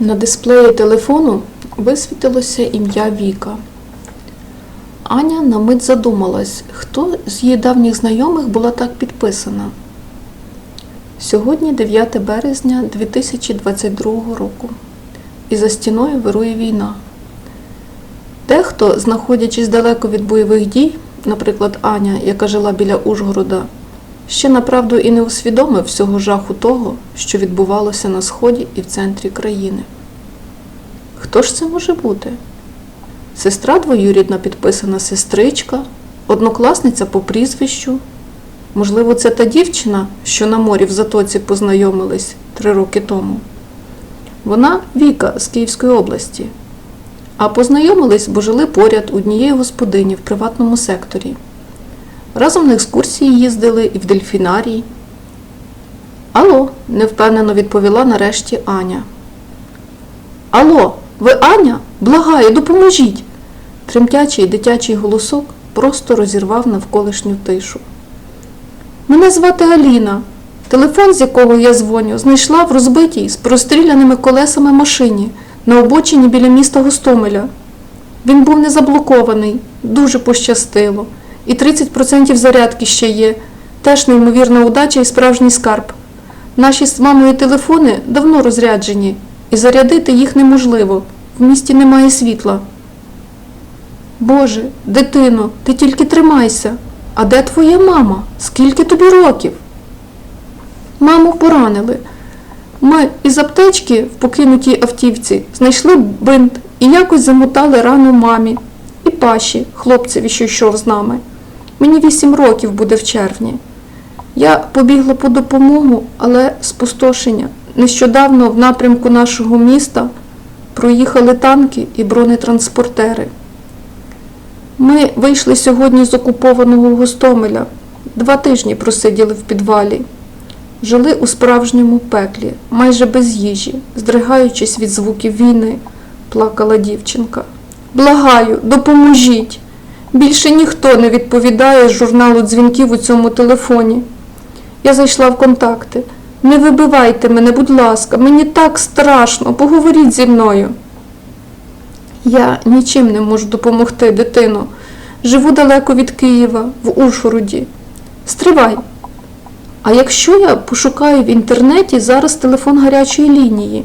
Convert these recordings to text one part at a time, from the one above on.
На дисплеї телефону висвітилося ім'я Віка. Аня на мить задумалась, хто з її давніх знайомих була так підписана. Сьогодні 9 березня 2022 року, і за стіною вирує війна. Дехто, знаходячись далеко від бойових дій, наприклад, Аня, яка жила біля Ужгорода, ще направду і не усвідомив всього жаху того, що відбувалося на сході і в центрі країни. Хто ж це може бути? Сестра двоюрідна підписана сестричка, однокласниця по прізвищу. Можливо, це та дівчина, що на морі в затоці познайомились три роки тому. Вона Віка з Київської області. А познайомились, бо жили поряд однієї господині в приватному секторі. Разом на екскурсії їздили і в дельфінарій. Алло, невпевнено відповіла нарешті Аня. Алло, ви Аня? Благаю, допоможіть. Тремтячий дитячий голосок просто розірвав навколишню тишу. Мене звати Аліна. Телефон, з якого я дзвоню, знайшла в розбитій з простріляними колесами машині на обочині біля міста Гостомеля. Він був не заблокований, дуже пощастило. І 30% зарядки ще є. Теж неймовірна удача і справжній скарб. Наші з мамою телефони давно розряджені, і зарядити їх неможливо. В місті немає світла. Боже, дитино, ти тільки тримайся. А де твоя мама? Скільки тобі років? Маму поранили. Ми із аптечки в покинутій автівці знайшли бинт і якось замотали рану мамі і паші, хлопцеві, що йшов з нами. Мені вісім років буде в червні. Я побігла по допомогу, але спустошення. Нещодавно в напрямку нашого міста проїхали танки і бронетранспортери. Ми вийшли сьогодні з окупованого Гостомеля. Два тижні просиділи в підвалі. Жили у справжньому пеклі, майже без їжі, здригаючись від звуків війни, плакала дівчинка. Благаю, допоможіть. Більше ніхто не відповідає з журналу дзвінків у цьому телефоні. Я зайшла в контакти. Не вибивайте мене, будь ласка, мені так страшно, поговоріть зі мною. Я нічим не можу допомогти, дитино. Живу далеко від Києва, в Ужгороді. Стривай. А якщо я пошукаю в інтернеті зараз телефон гарячої лінії?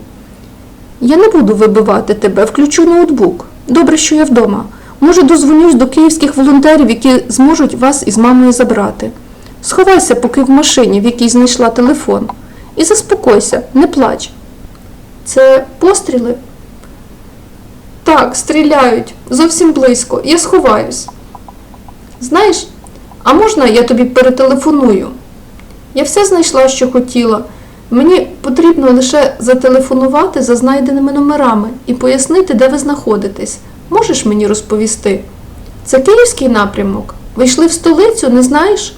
Я не буду вибивати тебе, включу ноутбук. Добре, що я вдома. Може, дозвонюсь до київських волонтерів, які зможуть вас із мамою забрати. Сховайся, поки в машині, в якій знайшла телефон. І заспокойся, не плач. Це постріли? Так, стріляють. Зовсім близько. Я сховаюсь. Знаєш, а можна я тобі перетелефоную? Я все знайшла, що хотіла. Мені потрібно лише зателефонувати за знайденими номерами і пояснити, де ви знаходитесь. Можеш мені розповісти? Це київський напрямок. Ви йшли в столицю, не знаєш?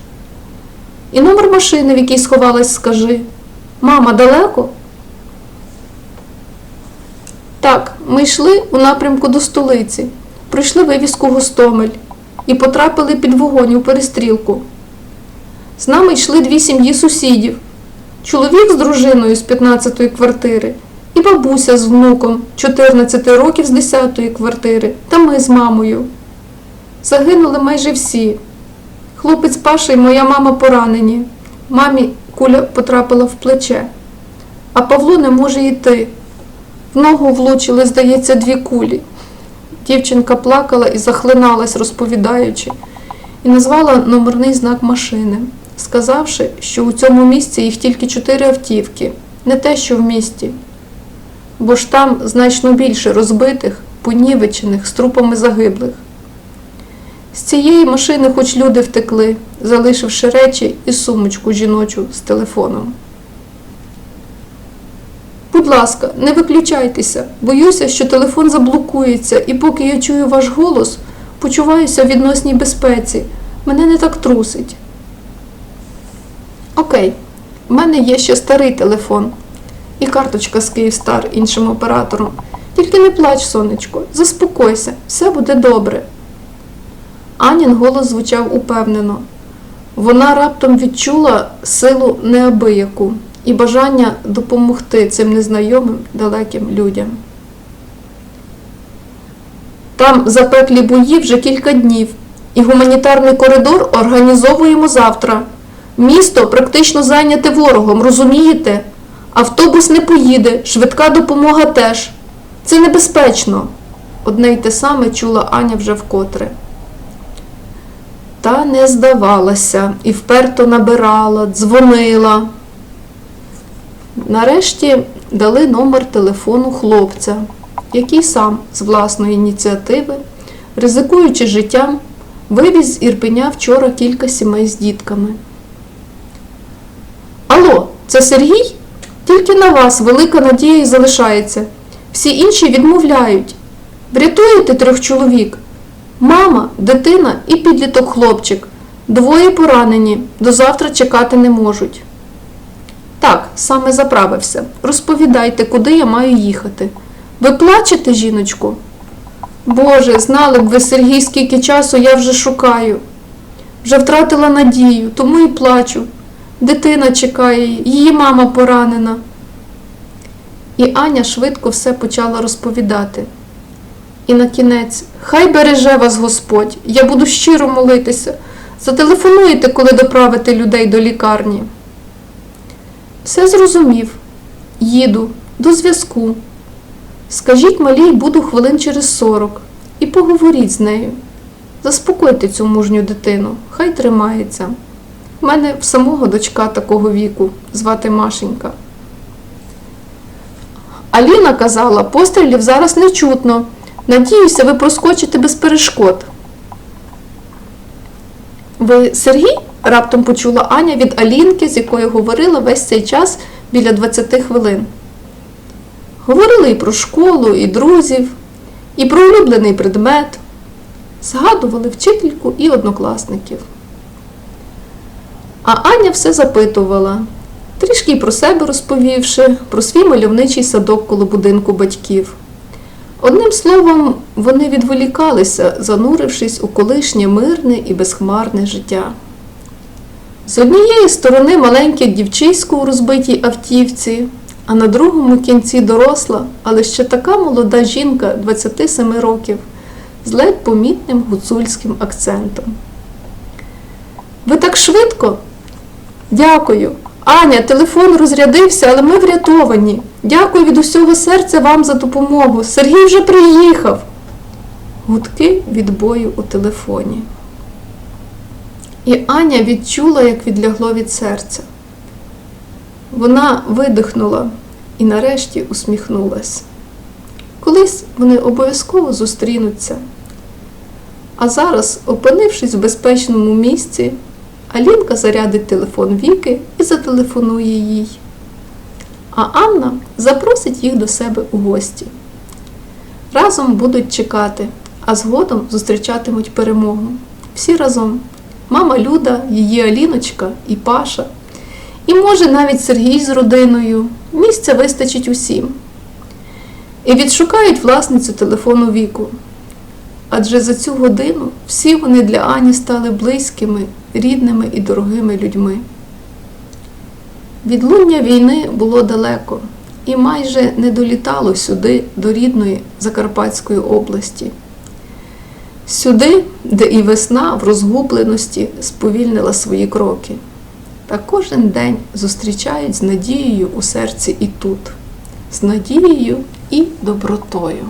І номер машини, в якій сховалась, скажи. Мама, далеко? Так, ми йшли у напрямку до столиці, пройшли вивіску Гостомель і потрапили під вогонь у перестрілку. З нами йшли дві сім'ї сусідів. Чоловік з дружиною з 15-ї квартири і бабуся з внуком 14 років з 10-ї квартири та ми з мамою. Загинули майже всі. Хлопець Паша і моя мама поранені. Мамі куля потрапила в плече, а Павло не може йти. В ногу влучили, здається, дві кулі. Дівчинка плакала і захлиналась, розповідаючи, і назвала номерний знак машини, сказавши, що у цьому місці їх тільки чотири автівки, не те, що в місті. Бо ж там значно більше розбитих, понівечених з трупами загиблих. З цієї машини хоч люди втекли, залишивши речі і сумочку жіночу з телефоном. Будь ласка, не виключайтеся. Боюся, що телефон заблокується, і поки я чую ваш голос, почуваюся в відносній безпеці. Мене не так трусить. Окей, в мене є ще старий телефон і карточка з Київстар іншим оператором. Тільки не плач, сонечко, заспокойся, все буде добре. Анін голос звучав упевнено. Вона раптом відчула силу неабияку і бажання допомогти цим незнайомим далеким людям. Там запеклі бої вже кілька днів, і гуманітарний коридор організовуємо завтра. Місто практично зайняте ворогом, розумієте? Автобус не поїде, швидка допомога теж. Це небезпечно. Одне й те саме чула Аня вже вкотре. Та не здавалася і вперто набирала, дзвонила. Нарешті дали номер телефону хлопця, який сам з власної ініціативи, ризикуючи життям, вивіз з Ірпеня вчора кілька сімей з дітками. Алло, це Сергій? Тільки на вас велика надія і залишається. Всі інші відмовляють. Врятуєте трьох чоловік. Мама, дитина і підліток хлопчик. Двоє поранені, до завтра чекати не можуть. Так, саме заправився. Розповідайте, куди я маю їхати. Ви плачете, жіночку? Боже, знали б ви, Сергій, скільки часу я вже шукаю. Вже втратила надію, тому і плачу. Дитина чекає, її мама поранена. І Аня швидко все почала розповідати. І на кінець, хай береже вас Господь, я буду щиро молитися. Зателефонуєте, коли доправите людей до лікарні. Все зрозумів. Їду, до зв'язку. Скажіть малій, буду хвилин через сорок. І поговоріть з нею. Заспокойте цю мужню дитину, хай тримається. У мене в самого дочка такого віку, звати Машенька. Аліна казала, пострілів зараз не чутно. Надіюся, ви проскочите без перешкод. Ви Сергій? раптом почула Аня від Алінки, з якою говорила весь цей час біля 20 хвилин. Говорили і про школу, і друзів, і про улюблений предмет. Згадували вчительку і однокласників. А Аня все запитувала, трішки й про себе розповівши, про свій мальовничий садок коло будинку батьків. Одним словом, вони відволікалися, занурившись у колишнє мирне і безхмарне життя. З однієї сторони маленьке дівчисько у розбитій автівці, а на другому кінці доросла, але ще така молода жінка 27 років з ледь помітним гуцульським акцентом. Ви так швидко? Дякую. Аня, телефон розрядився, але ми врятовані. Дякую від усього серця вам за допомогу. Сергій вже приїхав. Гудки від бою у телефоні. І Аня відчула, як відлягло від серця. Вона видихнула і нарешті усміхнулась. Колись вони обов'язково зустрінуться. А зараз, опинившись в безпечному місці, Алінка зарядить телефон Віки і зателефонує їй. А Анна запросить їх до себе у гості. Разом будуть чекати, а згодом зустрічатимуть перемогу. Всі разом. Мама Люда, її Аліночка і Паша. І може навіть Сергій з родиною. Місця вистачить усім. І відшукають власницю телефону Віку. Адже за цю годину всі вони для Ані стали близькими, рідними і дорогими людьми. Відлуння війни було далеко і майже не долітало сюди, до рідної Закарпатської області. Сюди, де і весна в розгубленості сповільнила свої кроки. Та кожен день зустрічають з надією у серці і тут, з надією і добротою.